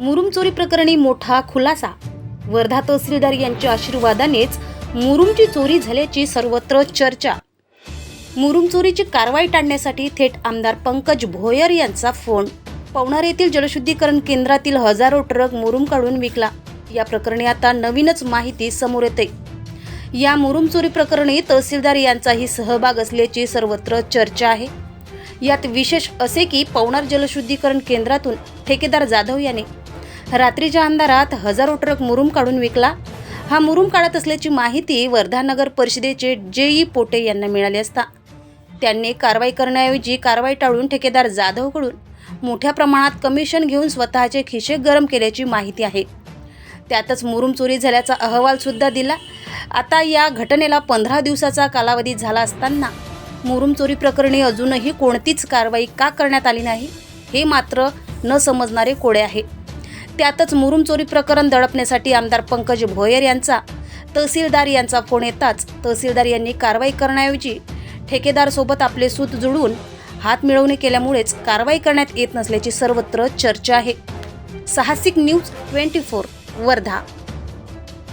मुरुम चोरी प्रकरणी मोठा खुलासा. वर्धा तहसीलदार यांच्या आशीर्वादानेच मुरुमची चोरी झाल्याची सर्वत्र चर्चा. मुरुम चोरीची कारवाई टाळण्यासाठी थेट आमदार पंकज भोयर यांचा फोन. पवनार येथील जलशुद्धीकरण केंद्रातील हजारो ट्रक मुरुम काढून विकला. या प्रकरणी आता नवीनच माहिती समोर येते. या मुरुम चोरी प्रकरणी तहसीलदार यांचाही सहभाग असल्याची सर्वत्र चर्चा आहे. यात विशेष असे की पवनार जलशुद्धीकरण केंद्रातून ठेकेदार जाधव याने रात्रीच्या अंधारात हजारो ट्रक मुरुम काढून विकला. हा मुरुम काढत असल्याची माहिती वर्धा नगर परिषदेचे जे ई पोटे यांना मिळाली असता. त्यांनी कारवाई करण्याऐवजी कारवाई टाळून ठेकेदार जाधवकडून मोठ्या प्रमाणात कमिशन घेऊन स्वतःचे खिशे गरम केल्याची माहिती आहे. त्यातच मुरुम चोरी झाल्याचा अहवाल सुद्धा दिला. आता या घटनेला पंधरा दिवसाचा कालावधी झाला असताना मुरुम चोरी प्रकरणी अजूनही कोणतीच कारवाई का करण्यात आली नाही हे मात्र न समजणारे कोडे आहे. त्यातच मुरुम चोरी प्रकरण दडपण्यासाठी आमदार पंकज भोयर यांचा तहसीलदार यांचा फोन येताच तहसीलदार यांनी कारवाई करण्याऐवजी ठेकेदारसोबत आपले सूत जुळवून हात मिळवणे केल्यामुळेच कारवाई करण्यात येत नसल्याची सर्वत्र चर्चा आहे. साहसिक न्यूज ट्वेंटी फोर वर्धा.